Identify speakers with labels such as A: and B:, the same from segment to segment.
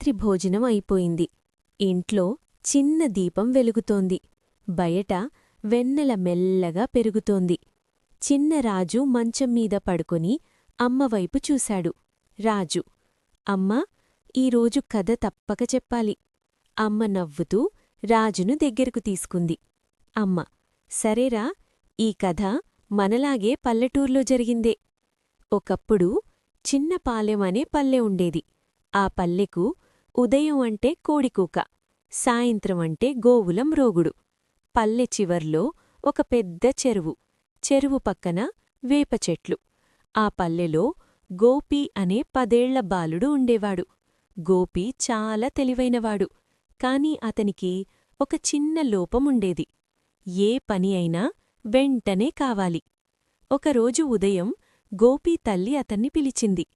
A: రాత్రి భోజనం అయిపోయింది. ఇంట్లో చిన్న దీపం వెలుగుతోంది. బయట వెన్నెల మెల్లగా పెరుగుతోంది. చిన్న రాజు మంచం మీద పడుకొని అమ్మవైపు చూశాడు. రాజు అమ్మా ఈరోజు కథ తప్పక చెప్పాలి. అమ్మ నవ్వుతూ రాజును దగ్గరకు తీసుకుంది. అమ్మ సరేరా ఈ కథ మనలాగే పల్లెటూర్లో జరిగిందే. ఒకప్పుడు చిన్న పాలెం అనే పల్లె ఉండేది. ఆ పల్లెకు ఉదయం అంటే కోడికూక సాయంత్రం అంటే గోవుల మ్రోగుడు పల్లె చివర్లో ఒక పెద్ద చెరువు చెరువు పక్కన వేప చెట్లు. ఆ పల్లెలో గోపి అనే పదేళ్ళ బాలుడు ఉండేవాడు. గోపి చాలా తెలివైనవాడు కాని అతనికి ఒక చిన్న లోపముండేది ఏ పని అయినా వెంటనే కావాలి. ఒకరోజు ఉదయం గోపి తల్లి అతన్ని పిలిచింది.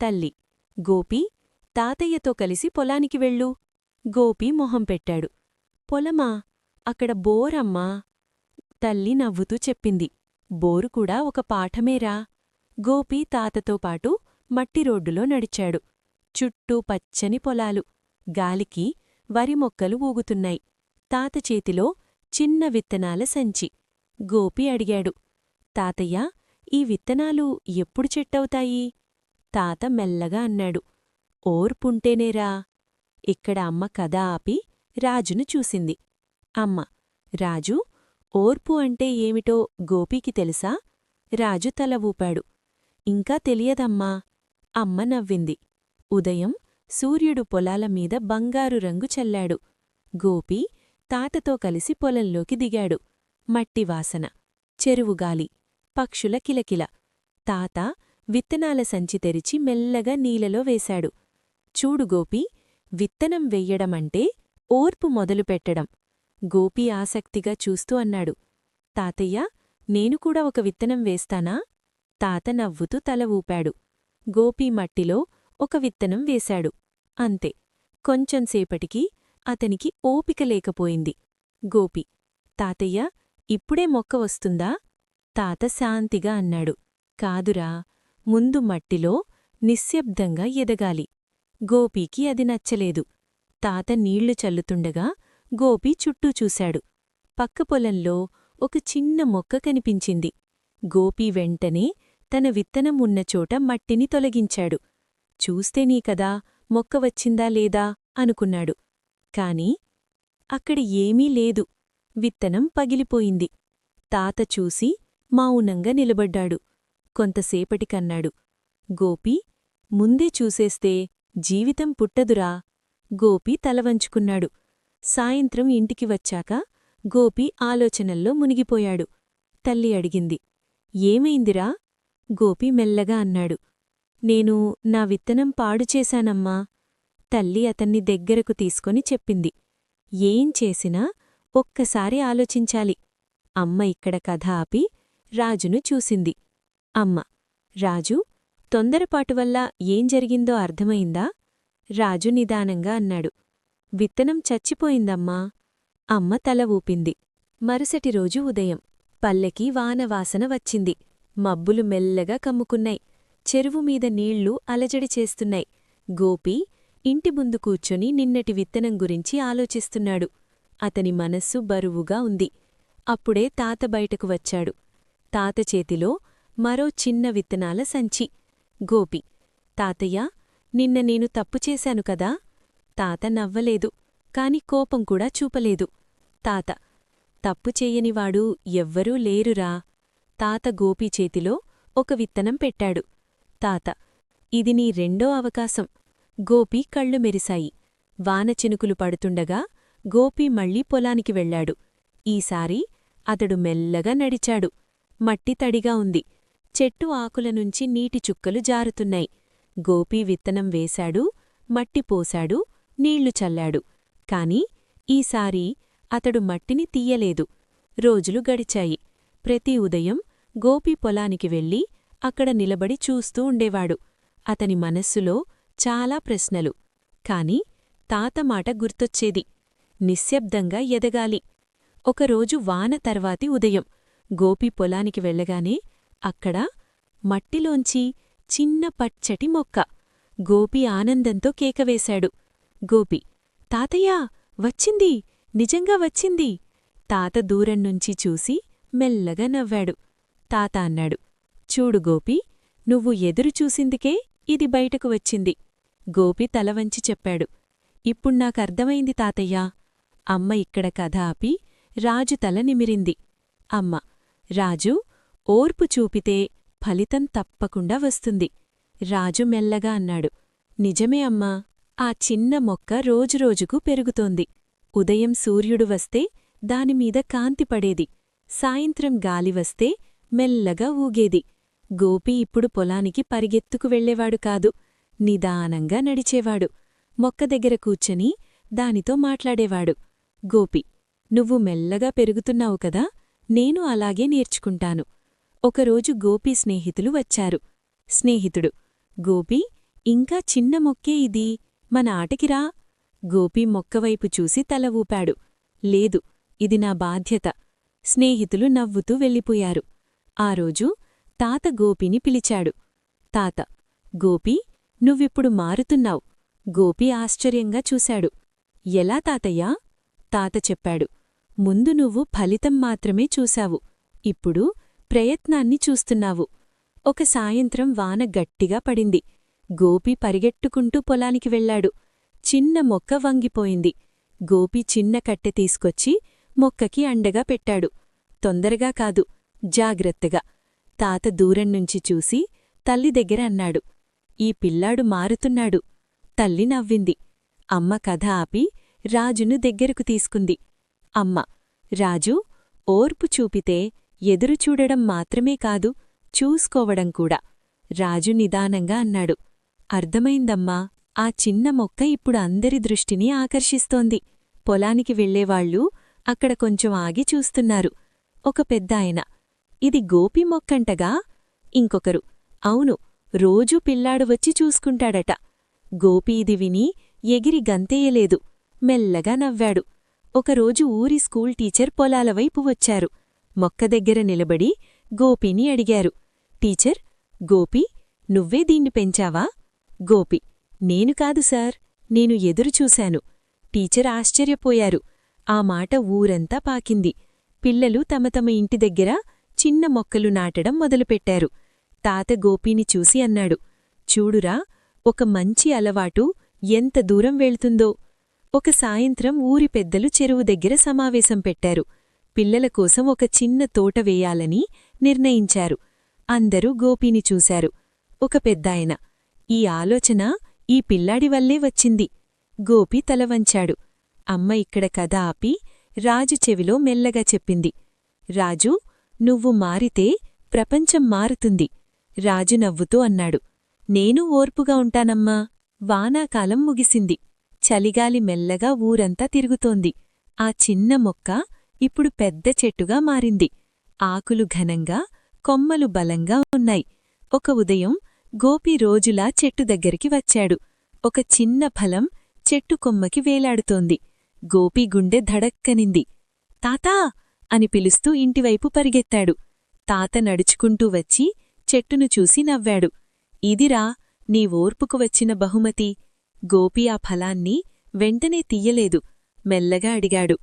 A: తల్లి గోపీ తాతయ్యతో కలిసి పొలానికి వెళ్ళు. గోపి మొహం పెట్టాడు. పొలమా? అక్కడ బోరమ్మా? తల్లి నవ్వుతూ చెప్పింది. బోరు కూడా ఒక పాఠమేరా? గోపి తాతతో పాటు మట్టి రోడ్డులో నడిచాడు. చుట్టూ పచ్చని పొలాలు. గాలికి వరి మొక్కలు ఊగుతున్నాయి. తాత చేతిలో చిన్న విత్తనాల సంచి. గోపి అడిగాడు. తాతయ్య ఈ విత్తనాలు ఎప్పుడు చెట్టవుతాయి? తాత మెల్లగా అన్నాడు. ఓర్పుంటేనేరా? ఇక్కడ అమ్మ కథ ఆపి రాజును చూసింది. అమ్మ రాజు ఓర్పు అంటే ఏమిటో గోపీకి తెలుసా? రాజు తల ఊపాడు. ఇంకా తెలియదమ్మా అమ్మ నవ్వింది. ఉదయం సూర్యుడు పొలాల మీద బంగారు రంగు చల్లాడు. గోపి తాతతో కలిసి పొలంలోకి దిగాడు. మట్టివాసన చెరువుగాలి పక్షుల కిలకిల. తాత విత్తనాల సంచి తెరిచి మెల్లగా నీలలో వేశాడు. చూడు గోపి విత్తనం వెయ్యడమంటే ఓర్పు మొదలుపెట్టడం గోపి ఆసక్తిగా చూస్తూ అన్నాడు. తాతయ్య నేను కూడా ఒక విత్తనం వేస్తానా? తాత నవ్వుతూ తల ఊపాడు. గోపి మట్టిలో ఒక విత్తనం వేశాడు. అంతే. కొంచెంసేపటికి అతనికి ఓపిక లేకపోయింది. గోపి తాతయ్య ఇప్పుడే మొక్క వస్తుందా? తాత శాంతిగా అన్నాడు. కాదురా ముందు మట్టిలో నిశ్శబ్దంగా ఎదగాలి. గోపీకి అది నచ్చలేదు. తాత నీళ్ళు చల్లుతుండగా గోపి చుట్టూ చూశాడు. పక్క పొలంలో ఒక చిన్న మొక్క కనిపించింది. గోపి వెంటనే తన విత్తనం ఉన్న చోట మట్టిని తొలగించాడు. చూస్తే నీకదా మొక్క వచ్చిందా లేదా? అనుకున్నాడు. కాని అక్కడ ఏమీ లేదు. విత్తనం పగిలిపోయింది. తాత చూసి మౌనంగా నిలబడ్డాడు. కొంతసేపటికన్నాడు. గోపి ముందే చూసేస్తే జీవితం పుట్టదురా. గోపి తలవంచుకున్నాడు సాయంత్రం ఇంటికి వచ్చాక గోపి ఆలోచనల్లో మునిగిపోయాడు. తల్లి అడిగింది. ఏమైందిరా? గోపి మెల్లగా అన్నాడు. నేను నా విత్తనం పాడుచేశానమ్మా తల్లి అతన్ని దగ్గరకు తీసుకొని చెప్పింది. ఏం చేసినా ఒక్కసారి ఆలోచించాలి. అమ్మ ఇక్కడ కథ ఆపి రాజును చూసింది. అమ్మ రాజు తొందరపాటు వల్ల ఏం జరిగిందో అర్థమైందా? రాజు నిదానంగా అన్నాడు. విత్తనం చచ్చిపోయిందమ్మా. అమ్మ తల ఊపింది. మరుసటి రోజు ఉదయం పల్లెకి వానవాసన వచ్చింది. మబ్బులు మెల్లగా కమ్ముకున్నాయి. చెరువుమీద నీళ్ళు అలజడి చేస్తున్నాయి. గోపి ఇంటి ముందు కూర్చొని నిన్నటి విత్తనం గురించి ఆలోచిస్తున్నాడు. అతని మనస్సు బరువుగా ఉంది. అప్పుడే తాత బయటకు వచ్చాడు. తాత చేతిలో మరో చిన్న విత్తనాల సంచి. గోపి తాతయ్య నిన్న నేను తప్పు చేశాను కదా? తాత నవ్వలేదు కాని కోపం కూడా చూపలేదు. తాత తప్పు చెయ్యనివాడు ఎవ్వరూ లేరురా. తాత గోపి చేతిలో ఒక విత్తనం పెట్టాడు. తాత ఇది నీ రెండో అవకాశం. గోపి కళ్ళు మెరిశాయి. వానచినుకులు పడుతుండగా గోపి మళ్ళీ పొలానికి వెళ్ళాడు ఈసారి అతడు మెల్లగా నడిచాడు. మట్టి తడిగా ఉంది. చెట్టు ఆకులనుంచి నీటి చుక్కలు జారుతున్నాయి. గోపీ విత్తనం వేశాడు మట్టి పోశాడు నీళ్ళు చల్లాడు. కాని ఈసారి అతడు మట్టిని తీయలేదు. రోజులు గడిచాయి. ప్రతి ఉదయం గోపి పొలానికి వెళ్ళి అక్కడ నిలబడి చూస్తూ ఉండేవాడు. అతని మనస్సులో చాలా ప్రశ్నలు. కాని తాతమాట గుర్తొచ్చేది. నిశ్శబ్దంగా ఎదగాలి. ఒకరోజు వాన తర్వాతి ఉదయం గోపి పొలానికి వెళ్ళగానే అక్కడ మట్టిలోంచి చిన్న పచ్చటి మొక్క. గోపి ఆనందంతో కేకవేశాడు గోపి తాతయ్యా వచ్చింది నిజంగా వచ్చింది. తాత దూరం నుంచి చూసి మెల్లగా నవ్వాడు. తాత అన్నాడు చూడు గోపి నువ్వు ఎదురు చూసిందికే ఇది బయటకు వచ్చింది. గోపి తలవంచి చెప్పాడు ఇప్పుడు నాకర్థమైంది తాతయ్యా. అమ్మ ఇక్కడ కథ ఆపి రాజు తల నిమిరింది. అమ్మ రాజు ఓర్పు చూపితే ఫలితం తప్పకుండా వస్తుంది. రాజు మెల్లగా అన్నాడు. నిజమే అమ్మా ఆ చిన్న మొక్క రోజురోజుకు పెరుగుతోంది. ఉదయం సూర్యుడు వస్తే దానిమీద కాంతి పడేది. సాయంత్రం గాలి వస్తే మెల్లగా ఊగేది. గోపి ఇప్పుడు పొలానికి పరిగెత్తుకు వెళ్ళేవాడు కాదు. నిదానంగా నడిచేవాడు. మొక్క దగ్గర కూర్చొని దానితో మాట్లాడేవాడు. గోపి నువ్వు మెల్లగా పెరుగుతున్నావు కదా నేను అలాగే నేర్చుకుంటాను. ఒకరోజు గోపి స్నేహితులు వచ్చారు. స్నేహితుడు గోపి ఇంకా చిన్న మొక్కే ఇది. మన ఆటకిరా గోపి మొక్కవైపు చూసి తల ఊపాడు. లేదు ఇది నా బాధ్యత స్నేహితులు నవ్వుతూ వెళ్ళిపోయారు. ఆ రోజు తాత గోపిని పిలిచాడు. తాత గోపి నువ్విప్పుడు మారుతున్నావు గోపి ఆశ్చర్యంగా చూశాడు. ఎలా తాతయ్యా తాత చెప్పాడు. ముందు నువ్వు ఫలితం మాత్రమే చూశావు. ఇప్పుడు ప్రయత్నాన్ని చూస్తున్నావు. ఒక సాయంత్రం వాన గట్టిగా పడింది. గోపి పరిగెట్టుకుంటూ పొలానికి వెళ్ళాడు చిన్న మొక్క వంగిపోయింది. గోపి చిన్న కట్టె తీసుకొచ్చి మొక్కకి అండగా పెట్టాడు. తొందరగా కాదు జాగ్రత్తగా. తాత దూరం నుంచి చూసి తల్లి దగ్గర అన్నాడు. ఈ పిల్లాడు మారుతున్నాడు. తల్లి నవ్వింది. అమ్మ కథ ఆపి రాజును దగ్గరకు తీసుకుంది. అమ్మ రాజు ఓర్పు చూపితే ఎదురుచూడడం మాత్రమే కాదు చూసుకోవడం కూడా. రాజు నిదానంగా అన్నాడు. అర్థమైందమ్మా ఆ చిన్న మొక్క ఇప్పుడు అందరి దృష్టిని ఆకర్షిస్తోంది. పొలానికి వెళ్ళేవాళ్ళు అక్కడ కొంచెం ఆగి చూస్తున్నారు. ఒక పెద్దాయన. ఇది గోపి మొక్కంటగా? ఇంకొకరు. అవును రోజూ పిల్లాడు వచ్చి చూసుకుంటాడట. గోపి ఇది విని ఎగిరి గంతేయలేదు. మెల్లగా నవ్వాడు. ఒకరోజు ఊరి స్కూల్ టీచర్ పొలాలవైపు వచ్చారు. మొక్క దగ్గర నిలబడి గోపిని అడిగారు. టీచర్ గోపి నువ్వే దీన్ని పెంచావా? గోపి నేను కాదు సార్ నేను ఎదురుచూశాను టీచర్ ఆశ్చర్యపోయారు. ఆ మాట ఊరంతా పాకింది. పిల్లలు తమ తమ ఇంటి దగ్గర చిన్న మొక్కలు నాటడం మొదలుపెట్టారు. తాత గోపీని చూసి అన్నాడు చూడురా ఒక మంచి అలవాటు ఎంత దూరం వెళ్తుందో. ఒక సాయంత్రం ఊరి పెద్దలు చెరువు దగ్గర సమావేశం పెట్టారు. పిల్లల కోసం ఒక చిన్న తోట వేయాలని నిర్ణయించారు. అందరూ గోపీని చూశారు. ఒక పెద్దాయన ఈ ఆలోచన ఈ పిల్లాడి వల్లే వచ్చింది. గోపి తలవంచాడు అమ్మ ఇక్కడ కథ ఆపి రాజు చెవిలో మెల్లగా చెప్పింది. రాజు నువ్వు మారితే ప్రపంచం మారుతుంది రాజు నవ్వుతూ అన్నాడు. నేను ఓర్పుగా ఉంటానమ్మా. వానాకాలం ముగిసింది. చలిగాలి మెల్లగా ఊరంతా తిరుగుతోంది. ఆ చిన్న మొక్క ఇప్పుడు పెద్ద చెట్టుగా మారింది. ఆకులు ఘనంగా కొమ్మలు బలంగా ఉన్నాయి. ఒక ఉదయం గోపి రోజులా చెట్టు దగ్గరికి వచ్చాడు. ఒక చిన్న ఫలం చెట్టు కొమ్మకి వేలాడుతోంది. గోపి గుండె ధడక్కనింది. తాతా! అని పిలుస్తూ ఇంటివైపు పరిగెత్తాడు. తాత నడుచుకుంటూ వచ్చి చెట్టును చూసి నవ్వాడు. ఇదిరా నీ ఓర్పుకు వచ్చిన బహుమతి. గోపి ఆ ఫలాన్ని వెంటనే తీయలేదు. మెల్లగా అడిగాడు.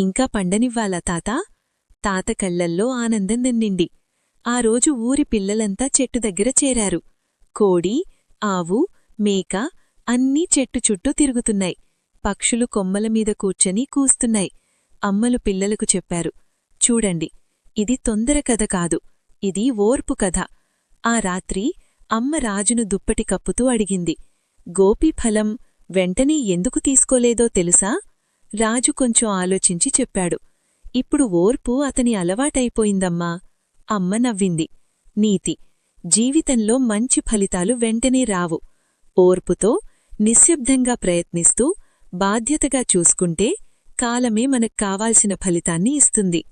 A: ఇంకా పండనివ్వాలా తాతా? తాత కళ్ళల్లో ఆనందం నిండింది ఆ రోజు ఊరి పిల్లలంతా చెట్టు దగ్గర చేరారు. కోడి ఆవు మేక అన్నీ చెట్టు చుట్టూ తిరుగుతున్నాయి. పక్షులు కొమ్మలమీద కూర్చొని కూస్తున్నాయి. అమ్మలు పిల్లలకు చెప్పారు. చూడండి ఇది తొందర కథ కాదు. ఇది ఓర్పు కథ. ఆ రాత్రి అమ్మ రాజును దుప్పటి కప్పుతూ అడిగింది. గోపీఫలం వెంటనే ఎందుకు తీసుకోలేదో తెలుసా? రాజు కొంచెం ఆలోచించి చెప్పాడు. ఇప్పుడు ఓర్పు అతని అలవాటైపోయిందమ్మా. అమ్మ నవ్వింది. నీతి జీవితంలో మంచి ఫలితాలు వెంటనే రావు. ఓర్పుతో నిశ్శబ్దంగా ప్రయత్నిస్తూ బాధ్యతగా చూసుకుంటే కాలమే మనకు కావాల్సిన ఫలితాన్ని ఇస్తుంది.